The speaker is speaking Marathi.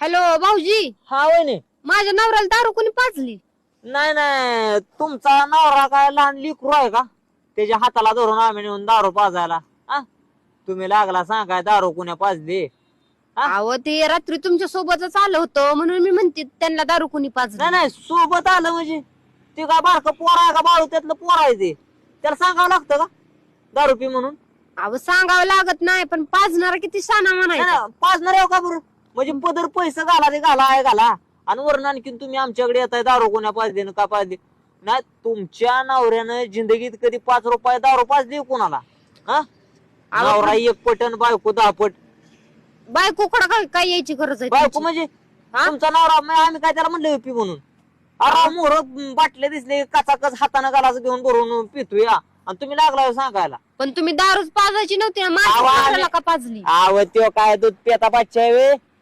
हॅलो भाऊजी. हा वहिनी. माझ्या नवऱ्याला दारू कोणी पाजली? नाही नाही. तुमचा नवरा काय लहान लिकरू आहे का? त्याच्या हाताला धरून आम्ही नेऊन दारू पाजायला. हा? तुम्ही लागला सांगाय दारू कुण्या पाजली? हा? अहो ते रात्री तुमच्या सोबतच आलं होतं म्हणून मी म्हणते त्यांना दारू कोणी पाजली? नाही नाही. सोबत आलं म्हणजे? ते काय बारक पोर आहे का बाळू? त्यातलं पोर आहे ते. त्याला सांगावं लागतं का? दारू पी म्हणून? अहो सांगावं लागत नाही पण पाजणारा किती शाना नाही, म्हणायचा. नाही, पाजणार आहे का बरं? म्हणजे पदर पैसे घाला ते घाला आहे घाला. आणि वरून आणखीन तुम्ही आमच्याकडे येताय दारू कोण्या पाजली न का पाजली? नाही तुमच्या नवऱ्यानं जिंदगीत कधी पाच रुपये दारू पाजली कोणाला? हा? नवरा एक पटन बायको दहा पट. बायको कडे काय काय यायची गरज आहे बायको तुमची? म्हणजे हा? तुमचा नवरा मग आम्ही काय त्याला म्हणलं पी म्हणून. अरे मोर बाटले दिसले कचाकच हाताने गालाच घेऊन भरून पितोय. हा. आणि तुम्ही लागला सांगायला. पण तुम्ही दारूच पाजायची नव्हती ना माझ्या का पाजली? आव त्यो काय दूध पेता बादशा वे?